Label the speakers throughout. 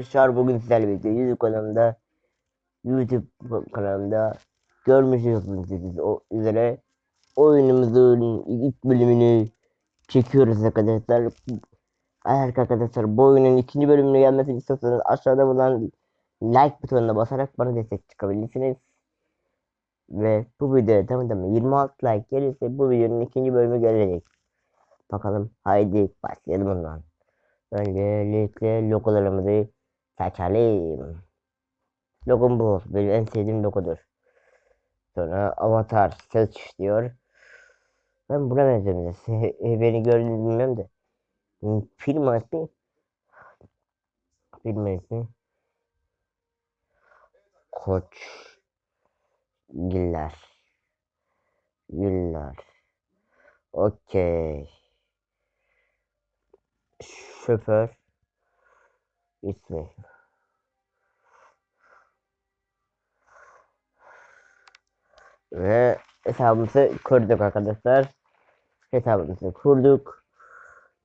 Speaker 1: arkadaşlar bugün sizlerle birlikte YouTube kanalımda YouTube kanalımda görmüşsünüz o üzere oyunumuzun ilk bölümünü çekiyoruz arkadaşlar. Eğer arkadaşlar bu oyunun ikinci bölümünü gelmesini istiyorsanız aşağıda bulunan like butonuna basarak bana destek çıkabilirsiniz. Ve bu videoya tamam tamam 26 like gelirse bu videonun ikinci bölümü gelecek. Bakalım haydi başlayalım ondan. Öncelikle logolarımızı seçelim. Logom bu. Benim en sevdiğim logodur. Sonra avatar search diyor. Ben buna benzedim. Beni gördüğünü bilmem de. Hmm, Firma ismi. Firma ismi. Koç. Giller. Giller. Okey. Şoför. İsmi. Ve hesabımızı kurduk arkadaşlar. Hesabımızı kurduk.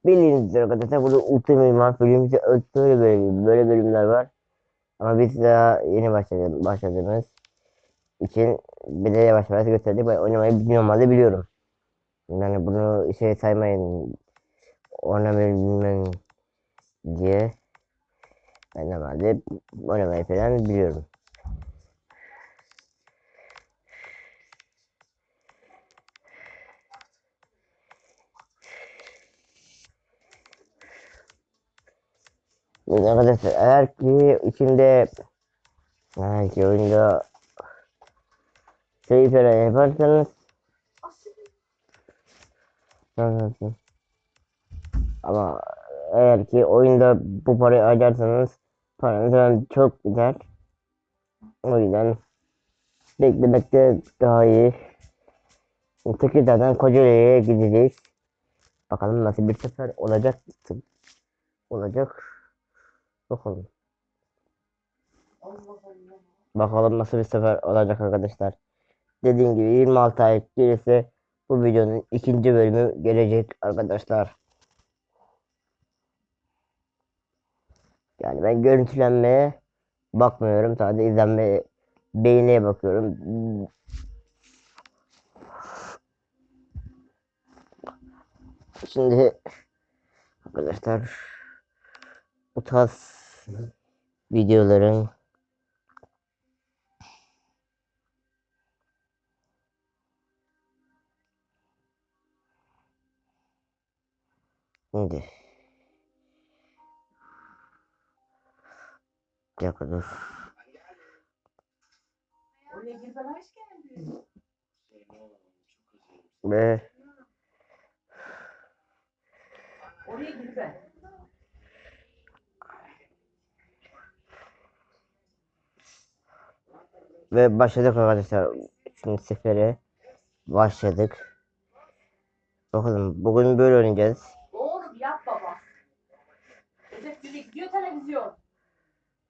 Speaker 1: Bildiğiniz üzere arkadaşlar burada Ultra Mimar bölümümüzde böyle böyle böyle bölümler var. Ama biz daha yeni başladık, başladığımız için bir de yavaş yavaş gösterdik. Ben oynamayı normalde biliyorum. Yani bunu şey saymayın. Oynamayı bilmem diye. Ben normalde oynamayı falan biliyorum. Arkadaşlar eğer ki içinde eğer ki oyunda şey falan yaparsanız. Ama eğer ki oyunda bu parayı harcarsanız paranız çok gider. O yüzden beklemekte daha iyi. Tekirdağ'dan Kocaeli'ye gideceğiz. Bakalım nasıl bir sefer olacak. Olacak. Bakalım. Bakalım nasıl bir sefer olacak arkadaşlar. Dediğim gibi 26 ay gelirse bu videonun ikinci bölümü gelecek arkadaşlar. Yani ben görüntülenmeye bakmıyorum. Sadece izlenmeye, beğeniye bakıyorum. Şimdi arkadaşlar bu tarz videoların Şimdi
Speaker 2: Geldin.
Speaker 1: Ve
Speaker 2: Oraya girme.
Speaker 1: ve başladık arkadaşlar. Şimdi sefere başladık. Bakalım bugün böyle oynayacağız.
Speaker 2: Oğlum yap baba. Recep Gül'e gidiyor televizyon.